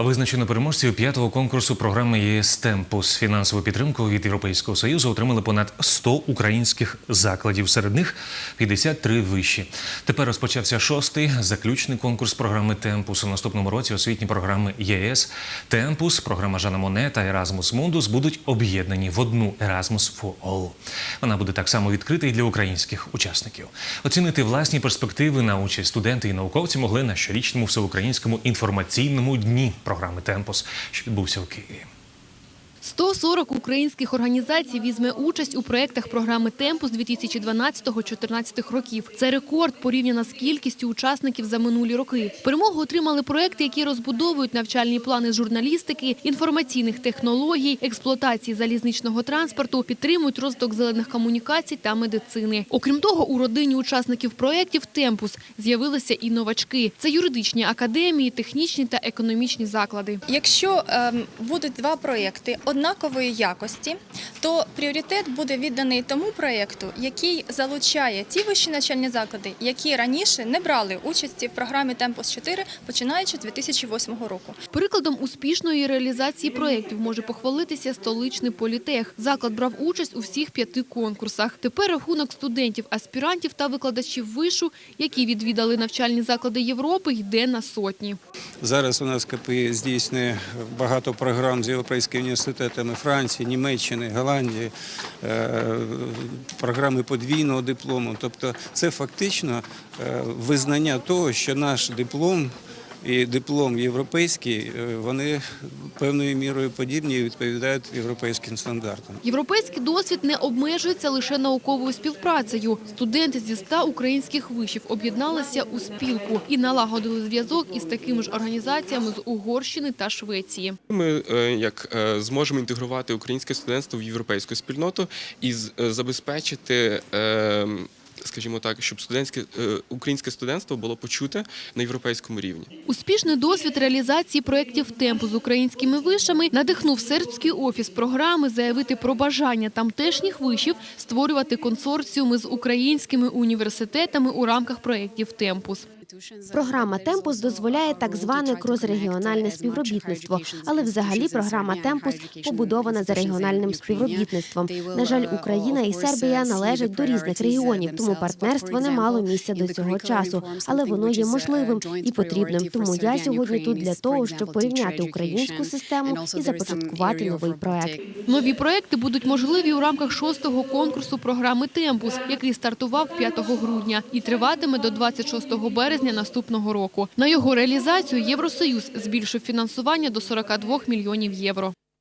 Визначено переможців п'ятого конкурсу програми ЄС Темпус. Фінансову підтримку від Європейського союзу отримали понад 100 українських закладів. Серед них 53 вищі. Тепер розпочався шостий заключний конкурс програми Темпус. У наступному році освітні програми ЄС Темпус, програма Жана Моне та Еразмус Мундус будуть об'єднані в одну Erasmus for All. Вона буде так само відкрита і для українських учасників. Оцінити власні перспективи на участь студенти і науковці могли на щорічному всеукраїнському інформаційному дні програми Темпос, що відбувся у Києві. 140 українських організацій візьме участь у проєктах програми «Темпус» 2012-2014 років. Це рекорд порівняно з кількістю учасників за минулі роки. Перемогу отримали проєкти, які розбудовують навчальні плани журналістики, інформаційних технологій, експлуатації залізничного транспорту, підтримують розвиток зелених комунікацій та медицини. Окрім того, у родині учасників проєктів «Темпус» з'явилися і новачки. Це юридичні академії, технічні та економічні заклади. Якщо ем, будуть два проєкти однакової якості, то пріоритет буде відданий тому проєкту, який залучає ті вищі навчальні заклади, які раніше не брали участі в програмі Темпус 4 починаючи з 2008 року. Прикладом успішної реалізації проєктів може похвалитися столичний політех. Заклад брав участь у всіх п'яти конкурсах. Тепер рахунок студентів, аспірантів та викладачів вишу, які відвідали навчальні заклади Європи, йде на сотні. Зараз у нас КПІ здійснює багато програм з європейськими університетами Франції, Німеччини, Голландії, е, програми подвійного диплому. Тобто це фактично е, визнання того, що наш диплом і диплом європейський, е, вони певною мірою подібні і відповідають європейським стандартам. Європейський досвід не обмежується лише науковою співпрацею. Студенти зі 100 українських вишів об'єдналися у спілку і налагодили зв'язок із такими ж організаціями з Угорщини та Швеції. Ми е, як е, зможемо інтегрувати українське студентство в європейську спільноту і забезпечити. Скажімо так, щоб студентське е, українське студентство було почуте на європейському рівні. Успішний досвід реалізації проєктів «Темпу» з українськими вишами надихнув сербський офіс програми заявити про бажання тамтешніх вишів створювати консорціуми з українськими університетами у рамках проєктів «Темпус». Програма Темпус дозволяє так зване крозрегіональне співробітництво, але взагалі програма Темпус побудована за регіональним співробітництвом. На жаль, Україна і Сербія належать до різних регіонів, тому партнерство не мало місця до цього часу, але воно є можливим і потрібним. Тому я сьогодні тут для того, щоб порівняти українську систему і започаткувати новий проект. Нові проекти будуть можливі у рамках шостого конкурсу програми «Темпус», який стартував 5 грудня і триватиме до 26 березня наступного року. На його реалізацію Євросоюз збільшив фінансування до 42 мільйонів євро.